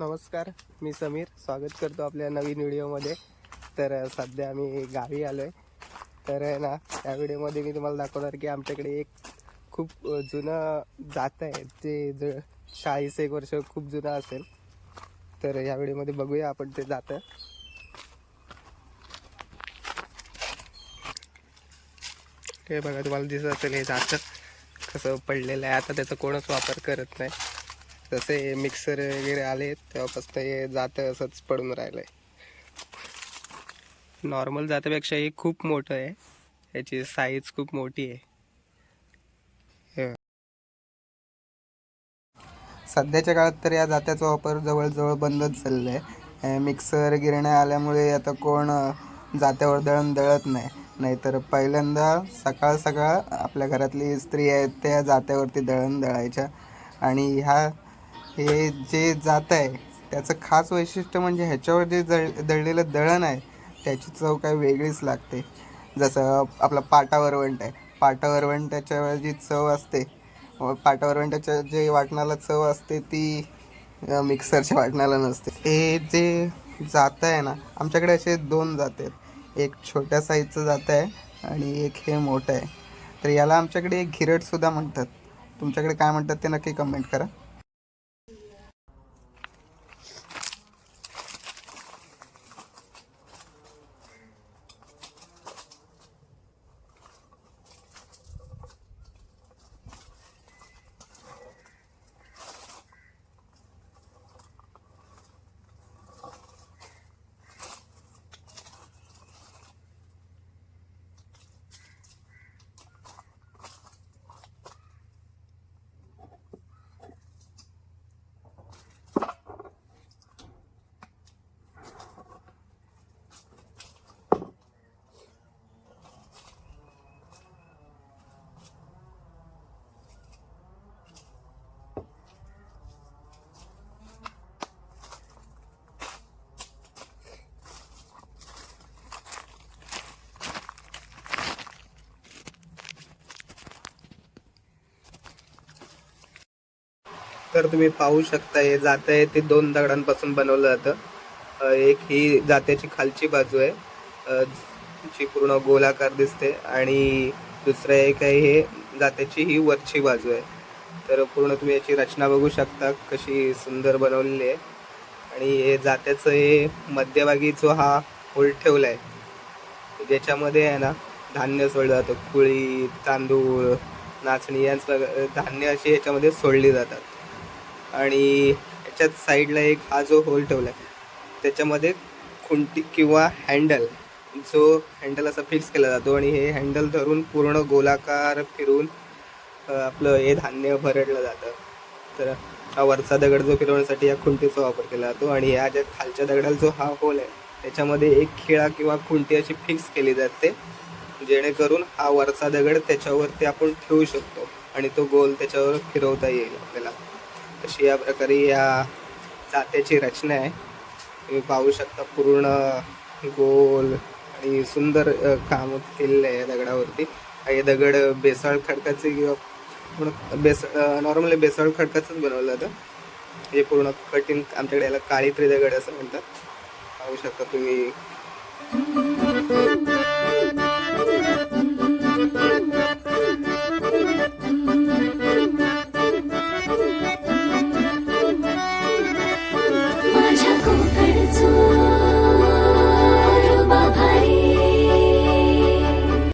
नमस्कार मी समीर. स्वागत करतो आपल्या नवीन व्हिडिओमध्ये. तर सध्या आम्ही गावी आलो आहे तर आहे ना त्या व्हिडिओमध्ये मी तुम्हाला दाखवणार की आमच्याकडे एक खूप जुनं जात आहे. ते ज चाळीस एक वर्ष खूप जुनं असेल तर या व्हिडिओमध्ये बघूया आपण ते जातं. हे बघा तुम्हाला दिसत असेल हे जातं. कसं पडलेलं आहे. आता त्याचा कोणच वापर करत नाही. जसे मिक्सर वगैरे आले तेव्हापासून हे जातं असंच पडून राहिलंय. नॉर्मल जात्यापेक्षा हे खूप मोठं आहे. याची साईज खूप मोठी आहे. सध्याच्या काळात तर या जात्याचा वापर जवळजवळ बंदच चाललाय. आहे मिक्सर गिरण्या आल्यामुळे आता कोण जात्यावर दळण दळत नाही. नाहीतर पहिल्यांदा सकाळ सकाळ आपल्या घरातली स्त्री आहेत त्या जात्यावरती दळण दळायच्या. आणि ह्या हे जे जात आहे त्याचं खास वैशिष्ट्य म्हणजे ह्याच्यावर जे जळ दळलेलं दळण आहे त्याची चव काय वेगळीच लागते. जसं आपलं पाटा वरवंट आहे पाटावरवंट्याच्यावर जी चव असते व पाटा जे वाटणाला चव असते ती मिक्सरच्या वाटणाला नसते. हे जे जातं आहे ना आमच्याकडे असे दोन जात आहेत. एक छोट्या साईजचं जातं आहे आणि एक हे मोठं आहे. तर याला आमच्याकडे घिरटसुद्धा म्हणतात. तुमच्याकडे काय म्हणतात ते नक्की कमेंट करा. तर तुम्ही पाहू शकता हे जात आहे ते दोन दगडांपासून बनवलं जातं. एक ही जात्याची खालची बाजू आहे. जी पूर्ण गोलाकार दिसते आणि दुसरं एक आहे हे जात्याची ही वरची बाजू आहे. तर पूर्ण तुम्ही याची रचना बघू शकता कशी सुंदर बनवलेली आहे. आणि हे जात्याचं हे मध्यभागी जो हा होल ठेवला आहे ज्याच्यामध्ये आहे ना धान्य सोडलं जातं. कुळी तांदूळ नाचणी यांचं धान्य अशी याच्यामध्ये सोडली जातात. आणि याच्यात साईडला एक हा जो होल ठेवला आहे त्याच्यामध्ये खुंटी किंवा हँडल जो हँडल असा फिक्स केला जातो आणि हे हँडल धरून पूर्ण गोलाकार फिरून आपलं हे धान्य भरडलं जातं. तर हा वरचा दगड जो फिरवण्यासाठी या खुंटीचा वापर केला जातो आणि या ज्या खालच्या दगडाला जो हा होल आहे त्याच्यामध्ये एक खिळा किंवा खुंटी अशी फिक्स केली जाते जेणेकरून हा वरचा दगड त्याच्यावरती आपण ठेवू शकतो आणि तो गोल त्याच्यावर फिरवता येईल आपल्याला. अशी या प्रकारे या जात्याची रचना आहे. तुम्ही पाहू शकता पूर्ण गोल आणि सुंदर काम केलेलं आहे या दगडावरती. हे दगड बेसाळ खडकाचे किंवा पूर्ण बेस नॉर्मली बेसाळ खडकाचंच बनवलं जातं. हे पूर्ण कठीण आमच्याकडे याला काळीत्री दगड असं म्हणतात. पाहू शकता तुम्ही.